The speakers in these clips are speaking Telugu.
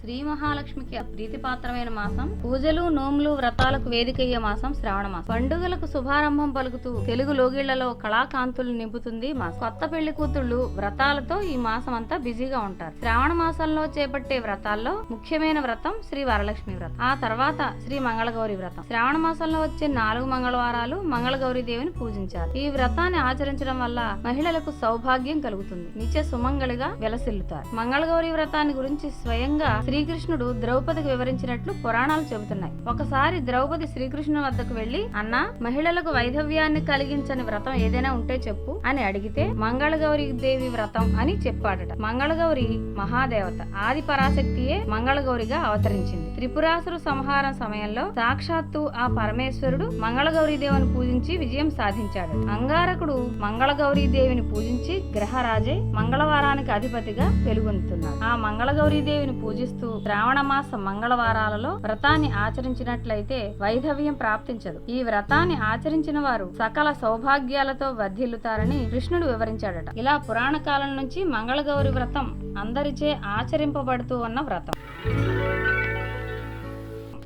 శ్రీ మహాలక్ష్మికి ప్రీతిపాత్రమైన మాసం పూజలు నోములు వ్రతాలకు వేదికయ్యే మాసం శ్రావణ మాసం. పండుగలకు శుభారంభం పలుకుతూ తెలుగు లోగిళ్ళలో కళాకాంతులు నింపుతుంది మాసం. కొత్త పెళ్ళి కూతుళ్ళు వ్రతాలతో ఈ మాసం అంతా బిజీగా ఉంటారు. శ్రావణ మాసంలో చేపట్టే వ్రతాల్లో ముఖ్యమైన వ్రతం శ్రీ వరలక్ష్మి వ్రతం. ఆ తర్వాత శ్రీ మంగళగౌరి వ్రతం. శ్రావణ మాసంలో వచ్చే నాలుగు మంగళవారాలు మంగళగౌరి దేవిని పూజించాలి. ఈ వ్రతాన్ని ఆచరించడం వల్ల మహిళలకు సౌభాగ్యం కలుగుతుంది. నిత్య సుమంగళిగా వెలసిల్లుతారు. మంగళగౌరి వ్రతాన్ని గురించి స్వయంగా శ్రీకృష్ణుడు ద్రౌపదికి వివరించినట్లు పురాణాలు చెబుతున్నాయి. ఒకసారి ద్రౌపది శ్రీకృష్ణుని వద్దకు వెళ్ళి అన్న మహిళలకు వైధవ్యాన్ని కలిగించని వ్రతం ఏదైనా ఉంటే చెప్పు అని అడిగితే మంగళగౌరి దేవి వ్రతం అని చెప్పాడట. మంగళగౌరి మహాదేవత. ఆది పరాశక్తియే మంగళగౌరిగా అవతరించింది. త్రిపురాసురు సంహారం సమయంలో సాక్షాత్తు ఆ పరమేశ్వరుడు మంగళగౌరీ దేవుని పూజించి విజయం సాధించాడు. అంగారకుడు మంగళగౌరీ దేవిని పూజించి గ్రహరాజే మంగళవారానికి అధిపతిగా వెలుగొందుతున్నాడు. ఆ మంగళగౌరి దేవిని పూజిస్తూ శ్రావణ మాస మంగళవారాలలో వ్రతాన్ని ఆచరించినట్లయితే వైధవ్యం ప్రాప్తించదు. ఈ వ్రతాన్ని ఆచరించిన వారు సకల సౌభాగ్యాలతో వర్ధిల్లుతారని కృష్ణుడు వివరించాడట. ఇలా పురాణ కాలం నుంచి మంగళగౌరి వ్రతం అందరిచే ఆచరింపబడుతూ ఉన్న వ్రతం.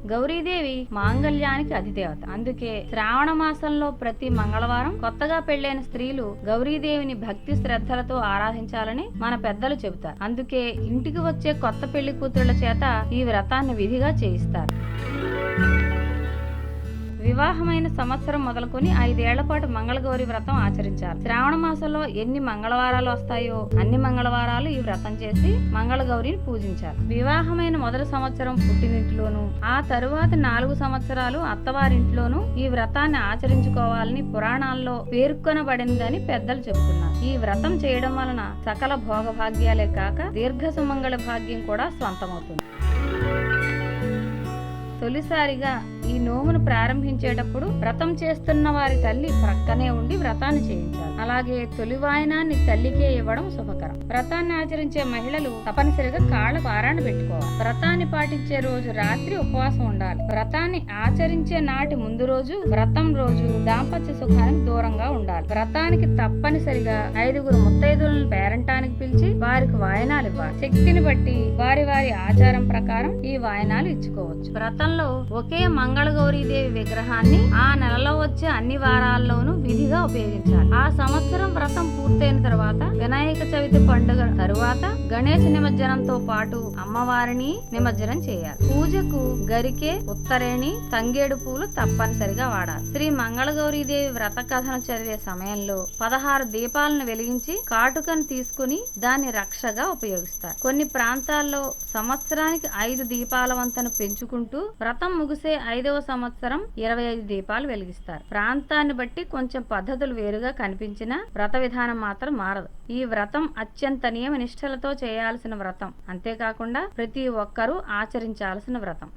గౌరీదేవి మాంగళ్యానికి అధిదేవత అందుకే శ్రావణ మాసంలో ప్రతి మంగళవారం కొత్తగా పెళ్ళైన స్త్రీలు గౌరీదేవిని భక్తి శ్రద్ధలతో ఆరాధించాలని మన పెద్దలు చెబుతారు. అందుకే ఇంటికి వచ్చే కొత్త పెళ్ళి కూతురుల చేత ఈ వ్రతాన్ని విధిగా చేయిస్తారు. వివాహమైన సంవత్సరం మొదలుకొని ఐదేళ్ళ పాటు మంగళగౌరి వ్రతం ఆచరించారు. శ్రావణ మాసంలో ఎన్ని మంగళవారాలు వస్తాయో అన్ని మంగళవారాలు ఈ వ్రతం చేసి మంగళగౌరిని పూజించారు. వివాహమైన మొదటి సంవత్సరం పుట్టినింటిలోను ఆ తరువాత నాలుగు సంవత్సరాలు అత్తవారింట్లోనూ ఈ వ్రతాన్ని ఆచరించుకోవాలని పురాణాల్లో పేర్కొనబడిందని పెద్దలు చెబుతున్నారు. ఈ వ్రతం చేయడం వలన సకల భోగభాగ్యాలే కాక దీర్ఘ సుమంగళ భాగ్యం కూడా స్వంతమవుతుంది. తొలిసారిగా ఈ నోమును ప్రారంభించేటప్పుడు వ్రతం చేస్తున్న వారి తల్లి ప్రక్కనే ఉండి వ్రతాన్ని చేయించాలి. అలాగే తొలివాయనాన్ని తల్లికే ఇవ్వడం శుభకరం. వ్రతాన్ని ఆచరించే మహిళలు తప్పనిసరిగా కాళ్ళ పారాన్ని పెట్టుకోవాలి. వ్రతాన్ని పాటించే రోజు రాత్రి ఉపవాసం ఉండాలి. వ్రతాన్ని ఆచరించే నాటి ముందు రోజు వ్రతం రోజు దాంపత్య సుఖానికి దూరంగా ఉండాలి. వ్రతానికి తప్పనిసరిగా ఐదుగురు ముత్తైదులను పేరంటానికి పిలిచి వారికి వాయనాలు ఇవ్వాలి. శక్తిని బట్టి వారి వారి ఆచారం ప్రకారం ఈ వాయనాలు ఇచ్చుకోవచ్చు. వ్రతంలో ఒకే మంగళగౌరీదేవి విగ్రహాన్ని ఆ నెలలో వచ్చే అన్ని వారాల్లోనూ విధిగా ఉపయోగించాలి. ఆ సంవత్సరం వ్రతం పూర్తయిన తర్వాత వినాయక చవితి పండుగ తరువాత గణేష్ నిమజ్జనంతో పాటు అమ్మవారిని నిమజ్జనం చేయాలి. పూజకు గరికే ఉత్తరేణి తంగేడు పూలు తప్పనిసరిగా వాడాలి. శ్రీ మంగళగౌరీదేవి వ్రత కథను చదివే సమయంలో పదహారు దీపాలను వెలిగించి కాటుకను తీసుకుని దాన్ని రక్షగా ఉపయోగిస్తారు. కొన్ని ప్రాంతాల్లో సంవత్సరానికి ఐదు దీపాల వంతను పెంచుకుంటూ వ్రతం ముగిసే ఐదవ సంవత్సరం ఇరవై ఐదు దీపాలు వెలిగిస్తారు. ప్రాంతాన్ని బట్టి కొంచెం పద్ధతులు వేరుగా కనిపించినా వ్రత విధానం మాత్రం మారదు. ఈ వ్రతం అత్యంత నియమ నిష్ఠలతో చేయాల్సిన వ్రతం. అంతేకాకుండా ప్రతి ఒక్కరూ ఆచరించాల్సిన వ్రతం.